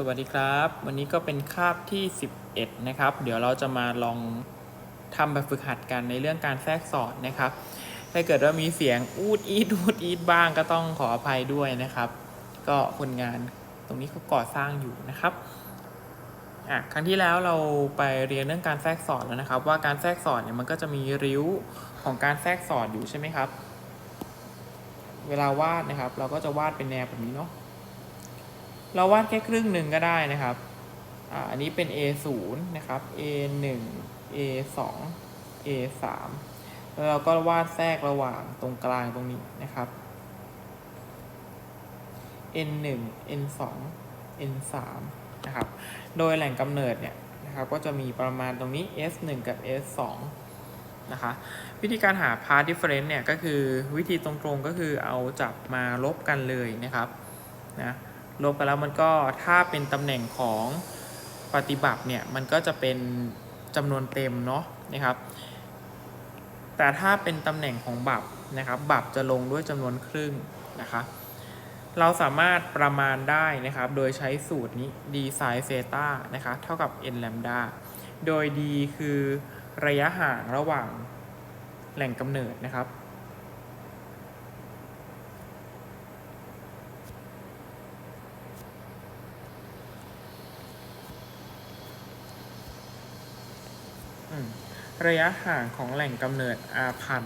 สวัสดีครับ วันนี้ก็เป็นคาบที่ 11 นะครับ เดี๋ยวเราจะมาลองทำแบบฝึกหัดกันในเรื่องการแทรกสอดนะครับ ถ้าเกิดว่ามีเสียงอูดอีดอูดอีดบ้างก็ต้องขออภัยด้วยนะครับ ก็คนงานตรงนี้เขาก่อสร้างอยู่นะครับอะครั้งที่แล้วเราไปเรียนเรื่องการแทรกสอดแล้วนะครับ ว่าการแทรกสอดเนี่ยมันก็จะมีริ้วของการแทรกสอดอยู่ใช่ไหมครับ เวลาวาดนะครับ เราก็จะวาดเป็นแนวแบบนี้เนาะ เราวาดแค่ครึ่งหนึ่งก็ได้นะครับอ่าอันนี้เป็น A 0 นะครับ A 1 A 2 A 3 แล้วเราก็วาดแทรกระหว่างตรงกลางตรงนี้นะครับ N 1 N 2 N 3 นะครับ โดยแหล่งกำเนิดเนี่ยนะครับก็จะมีประมาณตรงนี้ S 1 กับ S 2 นะคะวิธีการหา part difference เนี่ยก็คือวิธีตรงๆก็คือเอาจับมาลบกันเลยนะครับนะ ลบกันแล้วมันก็ถ้าเป็นตำแหน่งของปฏิบัติเนี่ยมันก็จะเป็นจำนวนเต็มเนาะนะครับ แต่ถ้าเป็นตำแหน่งของบับนะครับบับจะลงด้วยจำนวนครึ่งนะคะเราสามารถประมาณได้นะครับ โดยใช้สูตรนี้ d sin theta นะคะเท่ากับ n lambda โดย d คือระยะห่างระหว่างแหล่งกำเนิดนะครับ อืม ระยะห่างของแหล่งกำเนิด r พัน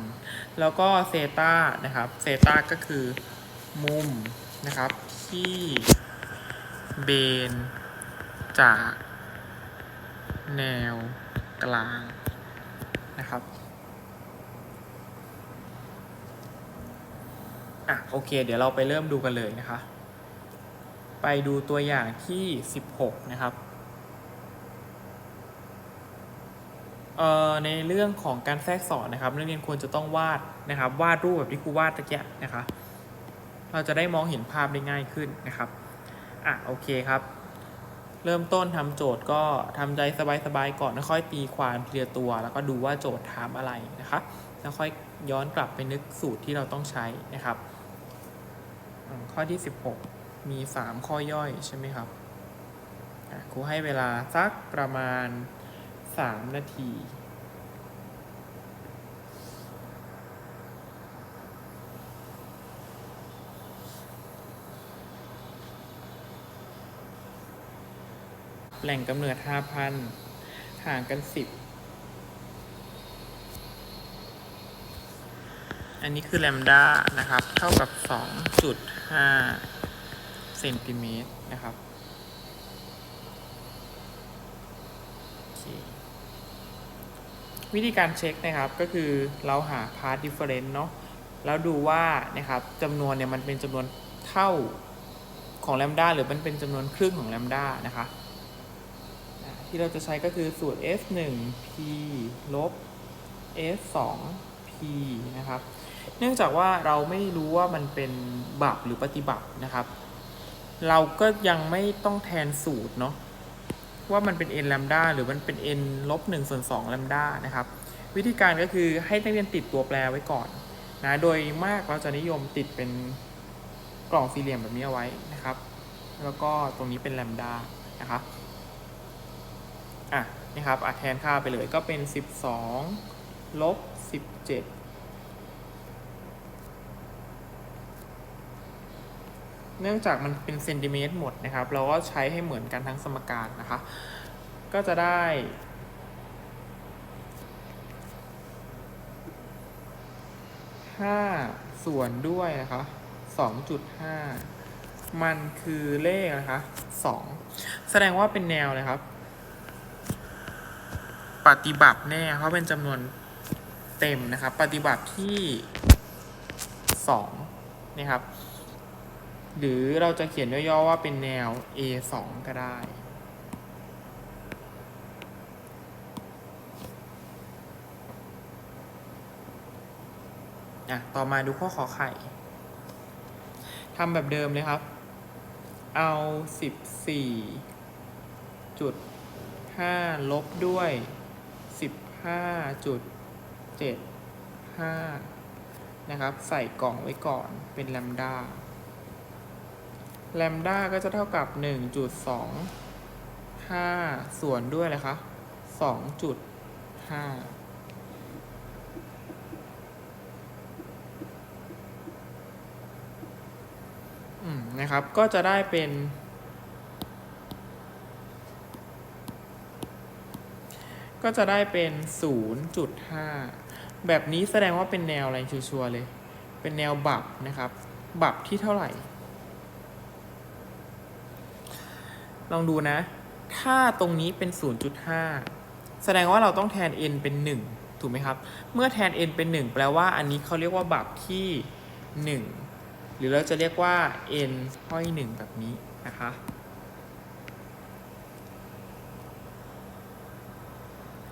แล้วก็เซตานะครับเซตาก็คือมุมนะครับที่เบนจาก แนวกลางนะครับอะโอเค เดี๋ยวเราไปเริ่มดูกันเลยนะคะ ไปดูตัวอย่างที่ 16 นะครับ เอ่อ ในเรื่องของการแทรกสอนนะครับนักเรียนควรจะต้องวาดนะครับ วาดรูปแบบที่ครูวาดตะเกียนะคะเราจะได้มองเห็นภาพได้ง่ายขึ้นนะครับอะโอเคครับ เริ่มต้นทำโจทย์ก็ทำใจสบายๆก่อนแล้วค่อยตีความทีละตัว แล้วก็ดูว่าโจทย์ถามอะไรนะคะแล้วค่อยย้อนกลับไปนึกสูตรที่เราต้องใช้นะครับ ข้อที่ 16 มี 3 ข้อย่อยใช่ไหมครับครูให้เวลาสักประมาณ 3นาที แหล่งกำเนิด5,000ห่างกัน10อันนี้คือแลมด้านะครับ เท่ากับ 2.5 เซนติเมตรนะครับโอเค วิธีการเช็คนะครับก็คือเราหา part difference เนาะแล้วดูว่านะครับจำนวนเนี่ยมันเป็นจำนวนเท่าของแลมด้าหรือมันเป็นจำนวนครึ่งของแลมด้านะคะที่เราจะใช้ก็คือสูตร s 1 p ลบ s 2 p นะครับ เนื่องจากว่าเราไม่รู้ว่ามันเป็นบับหรือปฏิบัตินะครับ เราก็ยังไม่ต้องแทนสูตรเนาะ ว่ามันเป็น n แลมด้าหรือมันเป็น n ลบ1ส่วน2แลมด้านะครับ วิธีการก็คือให้นักเรียนติดตัวแปรไว้ก่อนนะโดยมากเราจะนิยมติดเป็นกล่องสี่เหลี่ยมแบบนี้เอาไว้นะครับ แล้วก็ตรงนี้เป็นแลมด้านะครับอะนะครับอะแทนค่าไปเลยก็เป็น 12ลบ17 เนื่องจากมันเป็นเซนติเมตรหมดนะครับ เราก็ใช้ให้เหมือนกันทั้งสมการนะคะ ก็จะได้ ห้าส่วนด้วยนะคะสองจุดห้ามันคือเลขนะคะสองแสดงว่าเป็นแนวเลยครับ ปฏิบัติแน่เพราะเป็นจำนวนเต็มนะครับ ปฏิบัติที่สองนะครับ หรือเราจะเขียนย่อๆว่าเป็นแนว A 2 ก็ได้ อะ ต่อมาดูข้อขอไข่ทำแบบเดิมเลยครับ เอา 14 จุด 5 ลบด้วย 15 จุด 75 นะครับ ใส่กล่องไว้ก่อนเป็นแลมดา แลมด้าก็จะเท่ากับหนึ่งจุดสองห้าส่วนด้วยเลยคะสองจุดห้าอืมนะครับ ก็จะได้เป็น ก็จะได้เป็น 0.5 แบบนี้แสดงว่าเป็นแนวอะไรชัวร์ๆเลย เป็นแนวบับนะครับ บับที่เท่าไหร่ ลองดูนะ ถ้าตรงนี้เป็น 0.5 แสดงว่าเราต้องแทน n เป็น 1 ถูกไหมครับ เมื่อแทน n เป็น 1 แปลว่าอันนี้เขาเรียกว่าบับที่ 1 หรือเราจะเรียกว่า n ห้อย1แบบนี้นะคะ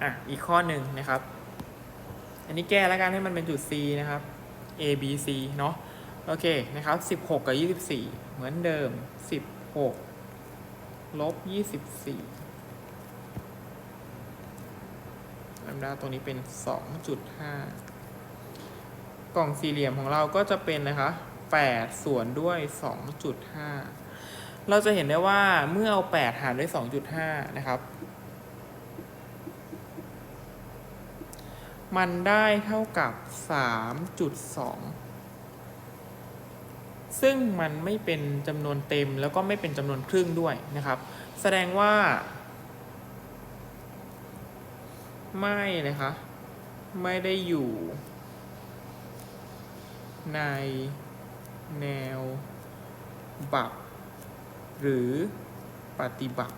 อะอีกข้อหนึ่งนะครับ อันนี้แก้แล้วกันให้มันเป็นจุด C นะครับ A B C เนาะโอเคนะครับ 16 กับ 24 เหมือนเดิม 16 ลบ24ลำดาตรงนี้เป็น2.5กล่องสี่เหลี่ยมของเราก็จะเป็นนะคะ8ส่วนด้วย2.5เราจะเห็นได้ว่าเมื่อเอา8หารด้วย2.5นะครับ มันได้เท่ากับ3.2 ซึ่งมันไม่เป็นจำนวนเต็มแล้วก็ไม่เป็นจำนวนครึ่งด้วยนะครับ แสดงว่า ไม่นะคะไม่ได้อยู่ ในแนวบับหรือปฏิบัติ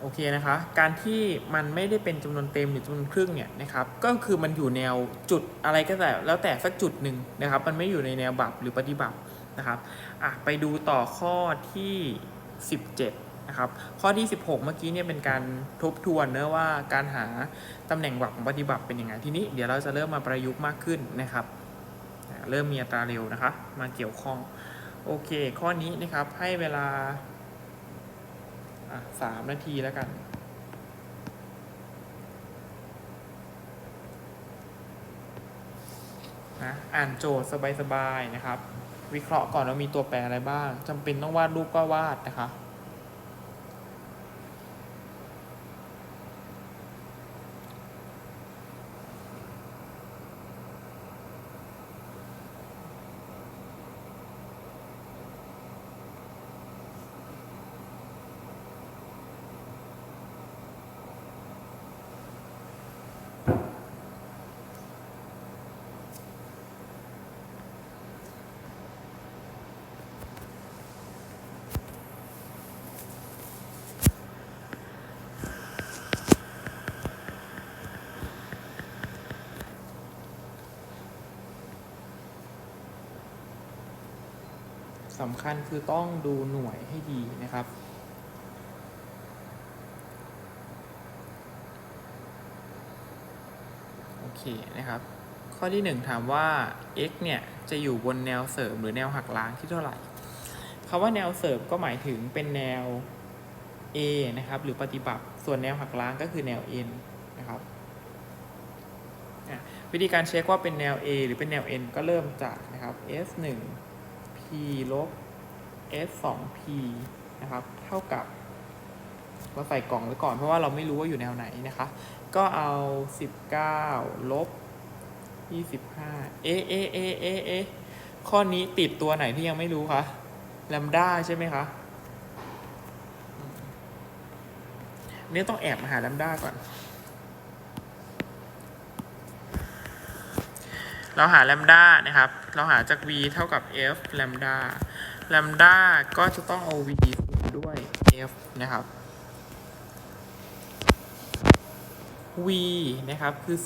โอเคนะคะ การที่มันไม่ได้เป็นจำนวนเต็มหรือจำนวนครึ่งเนี่ยนะครับ ก็คือมันอยู่แนวจุดอะไรก็แต่แล้วแต่สักจุดหนึ่งนะครับ มันไม่อยู่ในแนวบับหรือปฏิบัตินะครับอะไปดูต่อข้อที่ 17นะครับ ข้อที่ 16 เมื่อกี้เนี่ยเป็นการทบทวนเนอะว่าการหาตำแหน่งบับของปฏิบัติเป็นยังไง ทีนี้เดี๋ยวเราจะเริ่มมาประยุกต์มากขึ้นนะครับ เริ่มมีอัตราเร็วนะคะ มาเกี่ยวข้อง โอเค ข้อนี้นะครับให้เวลา อะสามนาทีแล้วกัน นะอ่านโจทย์สบายๆนะครับ วิเคราะห์ก่อนว่ามีตัวแปรอะไรบ้างจำเป็นต้องวาดรูปก็วาดนะคะ สำคัญคือต้องดูหน่วยให้ดีนะครับ โอเคนะครับ ข้อที่ 1 ถามว่า x เนี่ยจะอยู่บนแนวเสริมหรือแนวหักล้างที่เท่าไหร่คำว่าแนวเสริมก็หมายถึงเป็นแนว a นะครับ หรือปฏิบัติ ส่วนแนวหักล้างก็คือแนว n นะครับวิธีการเช็คว่าเป็นแนว a หรือเป็นแนว n ก็เริ่มจากนะครับ s 1 ลบ s 2 p นะครับ เท่ากับ เราใส่กล่องไว้ก่อนเพราะว่าเราไม่รู้ว่าอยู่แนวไหนนะคะ ก็เอา 19 ลบ 25 เอะเอะเอะเอะเอะข้อนี้ติดตัวไหนที่ยังไม่รู้คะแลมด้าใช่ไหมคะเนี่ยต้องแอบมาหาแลมด้าก่อน เราหาแลมด้านะครับ เราหาจาก v เท่ากับ f แลมด้าแลมด้าก็จะต้องเอา v คูณด้วย f นะครับ v นะครับคือ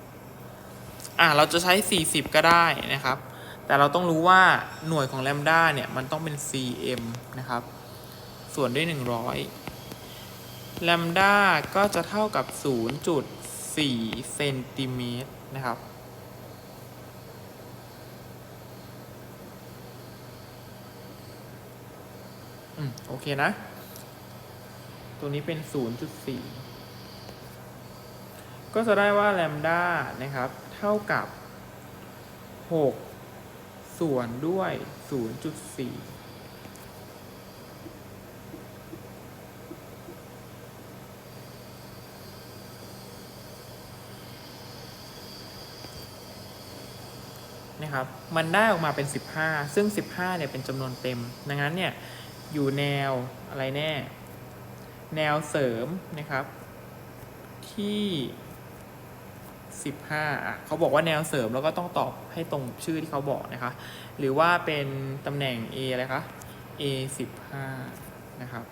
40 อะเราจะใช้ 40 ก็ได้นะครับ แต่เราต้องรู้ว่าหน่วยของแลมด้าเนี่ย มันต้องเป็น cm นะครับ ส่วนด้วย 100 แลมด้าก็จะเท่ากับ 0.4 เซนติเมตรนะครับ อืมโอเคนะ ตัวนี้เป็น 0.4 ก็จะได้ว่าแลมด้านะครับ เท่ากับ 6 ส่วนด้วย 0.4นะครับ มันได้ออกมาเป็น 15 ซึ่ง 15เนี่ยเป็นจำนวนเต็ม ดังนั้นเนี่ย อยู่แนวอะไรแน่ แนวเสริมนะครับ ที่15อะเขาบอกว่าแนวเสริมแล้วก็ต้องตอบให้ตรงชื่อที่เขาบอกนะคะ หรือว่าเป็นตำแหน่ง A อะไรคะ A 15นะครับ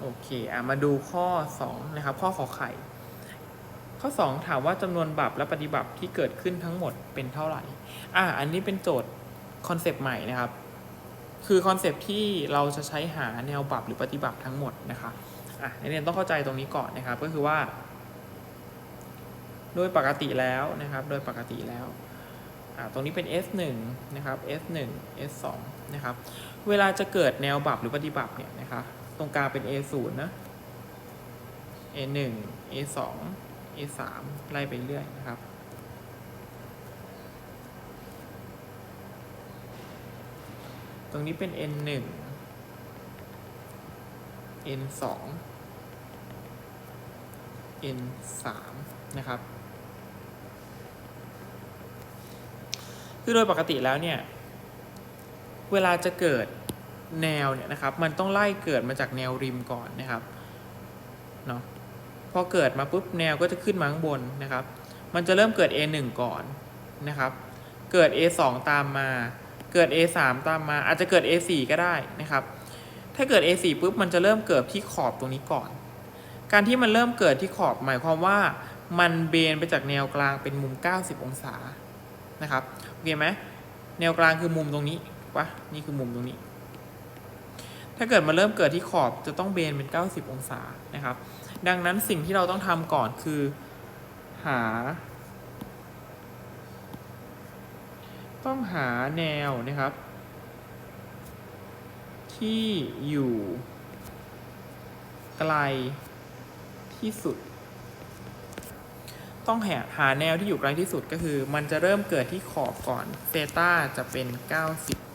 โอเคอะมาดูข้อ 2 นะครับ ข้อขอไข่ ข้อ 2 ถามว่าจำนวนบับและปฏิบัติที่เกิดขึ้นทั้งหมดเป็นเท่าไหร่ อะอันนี้เป็นโจทย์คอนเซปต์ใหม่นะครับ คือคอนเซปต์ที่เราจะใช้หาแนวบับหรือปฏิบัติทั้งหมดนะคะอะนักเรียนต้องเข้าใจตรงนี้ก่อนนะครับ ก็คือว่า โดยปกติแล้วนะครับ โดยปกติแล้วอ่าตรงนี้เป็น S1 นะครับ S1 S2 นะครับ เวลาจะเกิดแนวบับหรือปฏิบัติเนี่ยนะคะ ตรงกลางเป็น A0 นะ A1 A2 A3 ไล่ไปเรื่อยนะครับ ตรงนี้เป็น N1 N2 N3 นะครับ คือโดยปกติแล้วเนี่ย เวลาจะเกิดแนวเนี่ยนะครับ มันต้องไล่เกิดมาจากแนวริมก่อนนะครับ เนาะ พอเกิดมาปุ๊บแนวก็จะขึ้นมาข้างบนนะครับ มันจะเริ่มเกิด A1 ก่อนนะครับ เกิด A2 ตามมา เกิด A3 ตามมา อาจจะเกิด A4 ก็ได้นะครับ ถ้าเกิด A4 ปุ๊บมันจะเริ่มเกิดที่ขอบตรงนี้ก่อน การที่มันเริ่มเกิดที่ขอบหมายความว่ามันเบนไปจากแนวกลางเป็นมุม 90 องศานะครับโอเคไหมแนวกลางคือมุมตรงนี้ถูกปะนี่คือมุมตรงนี้ ถ้าเกิดมาเริ่มเกิดที่ขอบจะต้องเบนเป็น 90 องศานะครับ ดังนั้นสิ่งที่เราต้องทำก่อนคือ หา ต้องหาแนวนะครับ ที่อยู่ไกลที่สุด ต้องหาหาแนวที่อยู่ไกลที่สุดก็คือ มันจะเริ่มเกิดที่ขอบก่อนเซต้าจะเป็น 90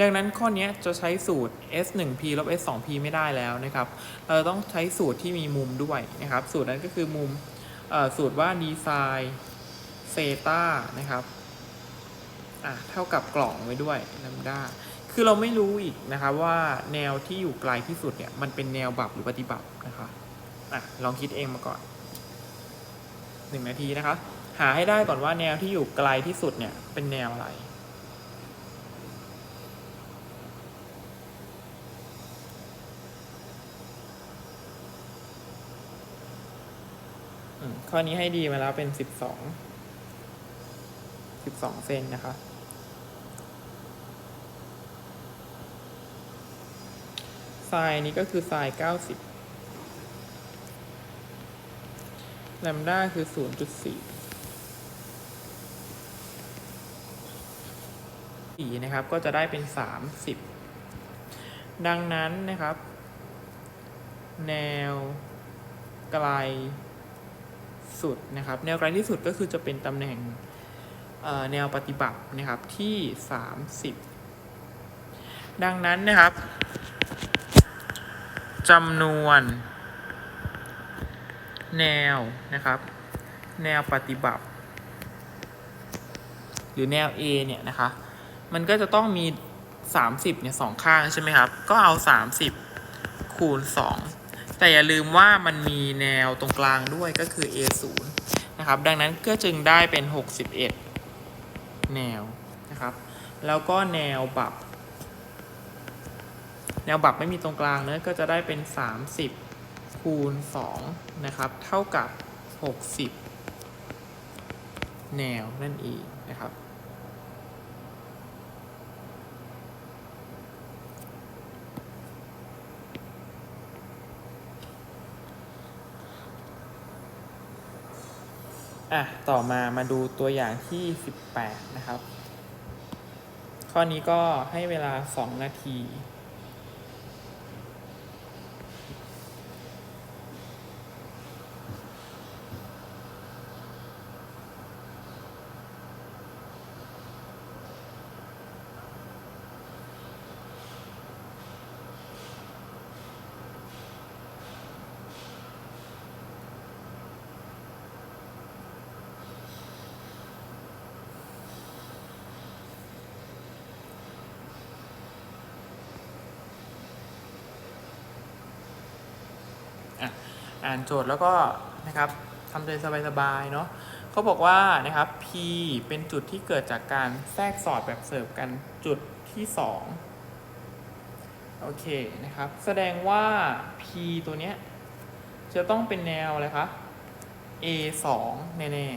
ดังนั้นข้อนี้จะใช้สูตร s 1 p ลบ s 2 p ไม่ได้แล้วนะครับ เราต้องใช้สูตรที่มีมุมด้วยนะครับ สูตรนั้นก็คือมุมสูตรว่าดีไซน์เซต้านะครับอะเท่ากับกล่องไว้ด้วยลัมด้าคือเราไม่รู้อีกนะครับว่าแนวที่อยู่ไกลที่สุดเนี่ยมันเป็นแนวบับหรือปฏิบัตินะคะอะลองคิดเองมาก่อนหนึ่งนาทีนะคะ หาให้ได้ก่อนว่าแนวที่อยู่ไกลที่สุดเนี่ยเป็นแนวอะไร ข้อนี้ให้ดีมาแล้วเป็นสิบสองสิบสองเซนนะคะไซน์นี้ก็คือไซน์เก้าสิบแลมด้าคือศูนย์จุดสี่สี่นะครับ ก็จะได้เป็นสามสิบดังนั้นนะครับ แนวไกล สุดนะครับ แนวไกลที่สุดก็คือจะเป็นตำแหน่งแนวปฏิบัตินะครับที่ 30 ดังนั้นนะครับจำนวน แนวนะครับ แนวปฏิบัติ หรือแนว A เนี่ยนะคะ มันก็จะต้องมี 30เนี่ยสองข้างใช่ไหมครับ ก็เอา 30 คูณ 2 แต่อย่าลืมว่ามันมีแนวตรงกลางด้วยก็คือ A0 นะครับดังนั้นก็จึงได้เป็น 61 แนวนะครับ แล้วก็แนวบับ แนวบับไม่มีตรงกลางเนะก็จะได้เป็น 30 คูณ 2 นะครับ เท่ากับ 60 แนวนั่นเองนะครับ อะ ต่อมามาดูตัวอย่างที่ 18 นะครับ ข้อนี้ก็ให้เวลา 2 นาที อะ อ่านโจทย์แล้วก็นะครับทำใจสบายๆเนาะเขาบอกว่านะครับ P เป็นจุดที่เกิดจากการแทรกสอดแบบเสิร์ฟกันจุดที่ 2 โอเคนะครับ แสดงว่า P ตัวเนี้ยจะต้องเป็นแนวอะไรคะ A 2แน่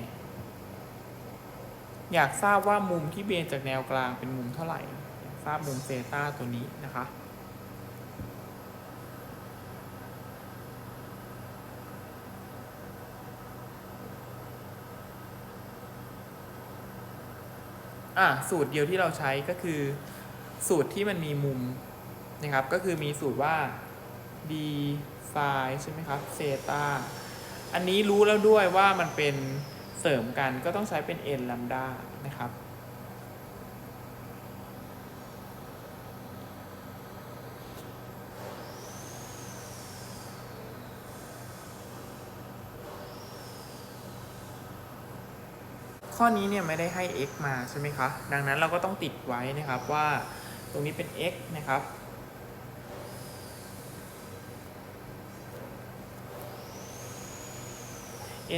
ๆอยากทราบว่ามุมที่เบนจากแนวกลางเป็นมุมเท่าไหร่ อยากทราบมุมเซตาตัวนี้นะคะ อะสูตรเดียวที่เราใช้ก็คือ สูตรที่มันมีมุมนะครับ ก็คือมีสูตรว่า d ไซใช่ไหมครับเซตาอันนี้รู้แล้วด้วยว่ามันเป็นเสริมกันก็ต้องใช้เป็น n ลัมดานะครับ ข้อนี้เนี่ยไม่ได้ให้ x มาใช่ไหมคะ ดังนั้นเราก็ต้องติดไว้นะครับว่าตรงนี้เป็น x นะครับ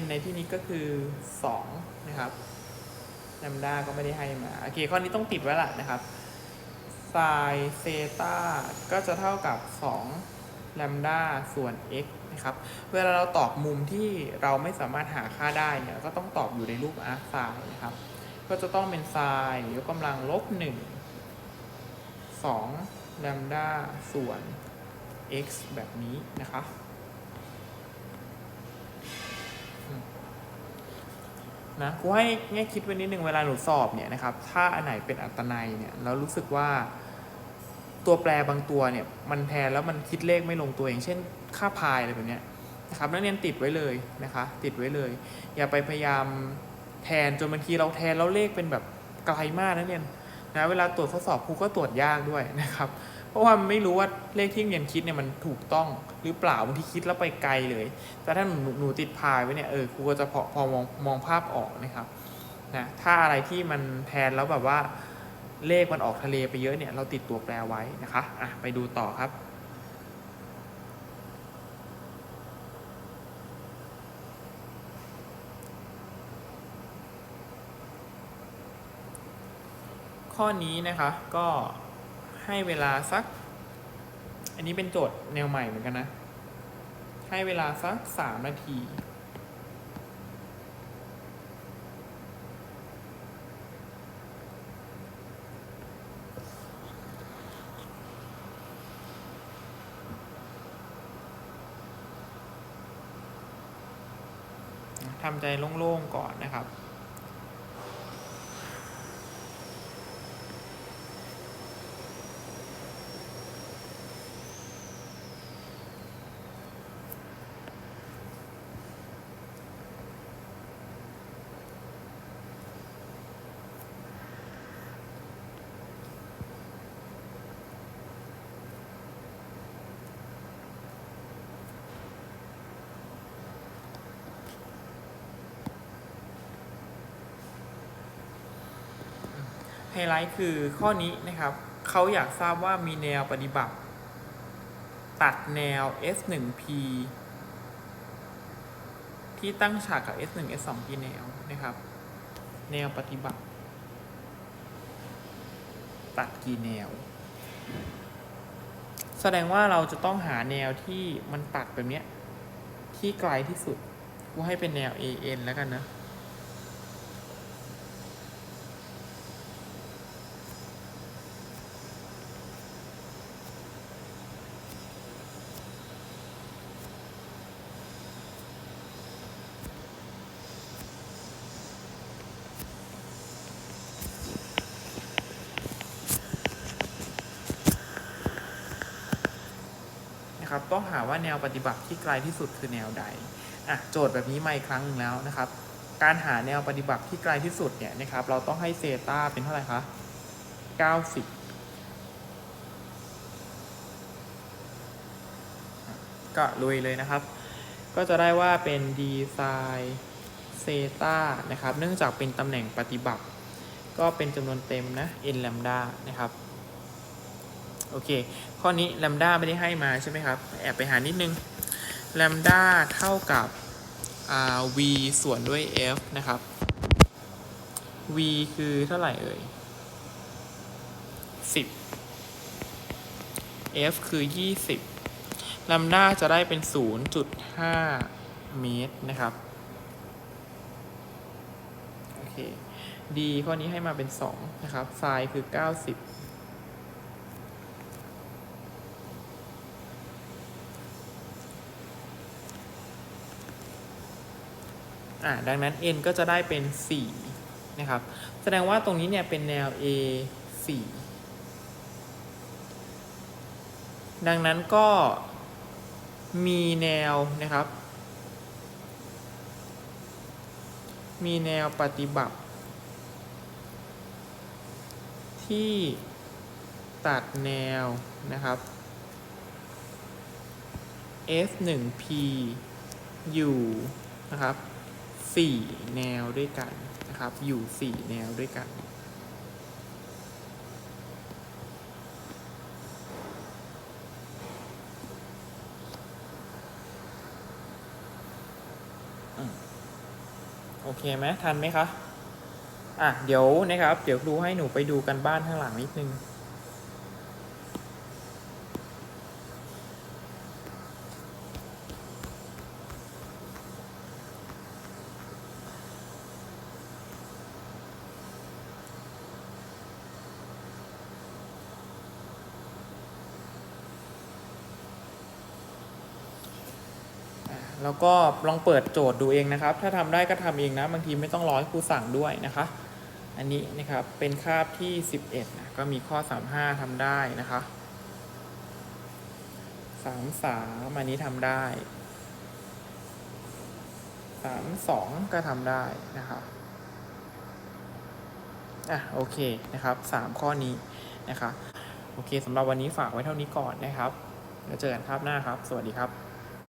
n ในที่นี้ก็คือ 2 นะครับลมดาก็ไม่ได้ให้มา โอเค ข้อนี้ต้องติดไว้ละนะครับไซเซตาก็จะเท่ากับ2ลมดาส่วน x ครับ เวลาเราตอบมุมที่เราไม่สามารถหาค่าได้เนี่ยก็ต้องตอบอยู่ในรูปอาร์คไซน์นะครับ ก็จะต้องเป็นไซน์ยกกำลังลบ1 2ลมดาส่วน x แบบนี้นะคะนะกูให้แง่คิดไว้นิดนึงเวลาหนูสอบเนี่ยนะครับ ถ้าอันไหนเป็นอัตนัยเนี่ยเรารู้สึกว่าตัวแปรบางตัวเนี่ย มันแทนแล้วมันคิดเลขไม่ลงตัวอย่างเช่น ค่าพายอะไรแบบนี้นะครับนักเรียนติดไว้เลยนะคะ ติดไว้เลย อย่าไปพยายามแทนจนบางทีเราแทนแล้วเลขเป็นแบบไกลมากนะเนี่ยนะเวลาตรวจข้อสอบครูก็ตรวจยากด้วยนะครับ เพราะว่าไม่รู้ว่าเลขที่เรียนคิดเนี่ยมันถูกต้องหรือเปล่าบางทีคิดแล้วไปไกลเลย แต่ถ้าหนูหนูติดพายไว้เนี่ยเออครูก็จะพอพอมองมองภาพออกนะครับนะถ้าอะไรที่มันแทนแล้วแบบว่าเลขมันออกทะเลไปเยอะเนี่ยเราติดตัวแปรไว้นะคะอะไปดูต่อครับ ข้อนี้นะคะ ก็ให้เวลาสัก อันนี้เป็นโจทย์แนวใหม่เหมือนกันนะ ให้เวลาสักสามนาทีทำใจโล่งๆก่อนนะครับ ไฮไลท์คือข้อนี้นะครับเขาอยากทราบว่ามีแนวปฏิบัติ ตัดแนว S1P ที่ตั้งฉากกับ S1 S2 กี่แนวนะครับ แนวปฏิบัติ ตัดกี่แนว แสดงว่าเราจะต้องหาแนวที่มันตัดแบบเนี้ยที่ไกลที่สุด กูให้เป็นแนว AN แล้วกันนะ นะครับ ต้องหาว่าแนวปฏิบัติที่ไกลที่สุดคือแนวใดอะโจทย์แบบนี้มาอีกครั้งหนึ่งแล้วนะครับ การหาแนวปฏิบัติที่ไกลที่สุดเนี่ยนะครับ เราต้องให้เซตาเป็นเท่าไหร่คะ90 ก็ลุยเลยนะครับ ก็จะได้ว่าเป็น d ไซน์เซตานะครับ เนื่องจากเป็นตำแหน่งปฏิบัติ ก็เป็นจำนวนเต็มนะ n แลมดานะครับ โอเค ข้อนี้แลมดาไม่ได้ให้มาใช่ไหมครับ แอบไปหานิดนึงแลมดาเท่ากับ v ส่วนด้วย f นะครับ v คือเท่าไหร่เอ่ย 10 f คือ 20ลัมด้าจะได้เป็น 0.5 เมตรนะครับ โอเค d ข้อนี้ให้มาเป็น 2 นะครับ ไซน์คือ 90 อ่าดังนั้น n ก็จะได้เป็น4นะครับแสดงว่าตรงนี้เนี่ยเป็นแนว a 4ดังนั้นก็มีแนวนะครับ มีแนวปฏิบัติ ที่ตัดแนวนะครับ f1p อยู่นะครับ 4 แนวด้วยกันนะครับ อยู่ 4 แนวด้วยกัน โอเคไหมทันไหมคะ อะ เดี๋ยวนะครับ เดี๋ยวครูให้หนูไปดูกันบ้านข้างหลังนิดนึง แล้วก็ลองเปิดโจทย์ดูเองนะครับ ถ้าทำได้ก็ทำเองนะ บางทีไม่ต้องรอให้ครูสั่งด้วยนะคะ อันนี้นะครับเป็นคาบที่ 11นะก็มีข้อ 35ทำได้นะคะ 33 อันนี้ทำได้ 32 ก็ทำได้นะคะอะโอเคนะครับ 3 ข้อนี้นะคะ โอเคสำหรับวันนี้ฝากไว้เท่านี้ก่อนนะครับแล้วเจอกันคาบหน้าครับ สวัสดีครับ